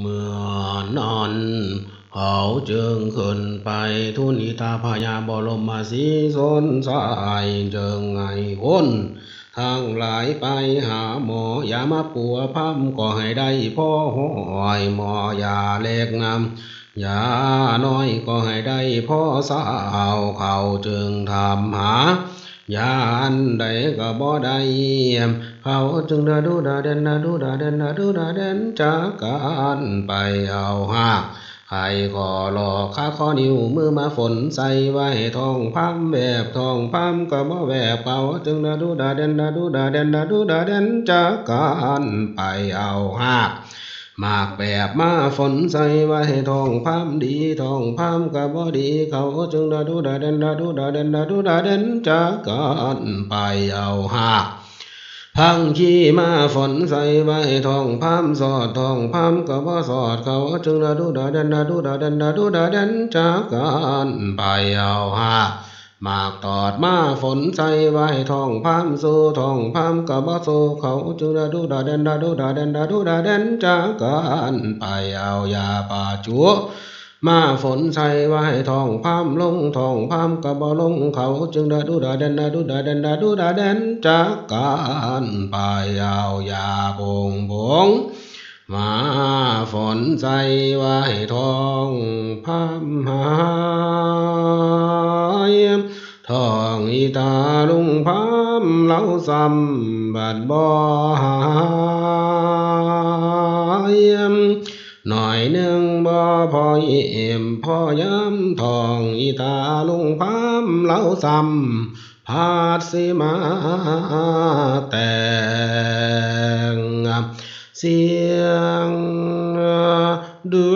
เมื่อนอนเขาจึงขึ้นไปทุนิตาพยาบรมสีสนสายเจิงไงคนทั้งหลายไปหาหมออย่ามาปัวพัมก็ให้ได้พ่อหอยหมอยาเล็กงามยาน้อยก็ให้ได้พ่อสาวเขาจึงทำหา ยานใดก็บ่ได้เขาจึงดาดูดาเดนดาดูดาเดนดาดูดาเดนจากการไปเอาหากใครขอหลอกข้าข้อนิ้วมือมาฝนใส่ไว้ทองพัมแบบทองพัมก็บ่แบบเขาจึงดาดูดาเดนดาดูดาเดนดาดูดาเดนจากการไปเอาหาก มากแบบมาฝนใส่ไว้ทองพามดีทองพามกับ่ดี เขาจึงดาดูดาเดนดาดูดาเดนดาดูดาเดนจากกันไปเอาหากพังขี้มาฝนใส่ไว้ทองพามสอดทองพามกับ่สอดเขาจึงดาดูดาเดนดาดูดาเดนดาดูดาเดนจากกันไปเอาหาก มากตอดมาฝนใส่ไว้ทองพามสู่ทองพามกับบ่สู่เขาจึงดาดูดาเดนดาดูดาเดนดาดูดาเดนจากกันไปเอายาป่าจัวมาฝนใส่ไว้ทองพามลงทองพามกับบ่ลงเขาจึงดาดูดาเดนดาดูดาเดนดาดูดาเดนจากกันไปเอายาบงบงมาฝนใจไว้ทองพามหา ทองอีตาลุงพามเล่าซ้ำบัดบ่หายหน่อยหนึ่งบ่พอเอี่ยมพอย้ำทองอีตาลุงพามเล่าซ้ำพาดสิมาแต่งเสียงดู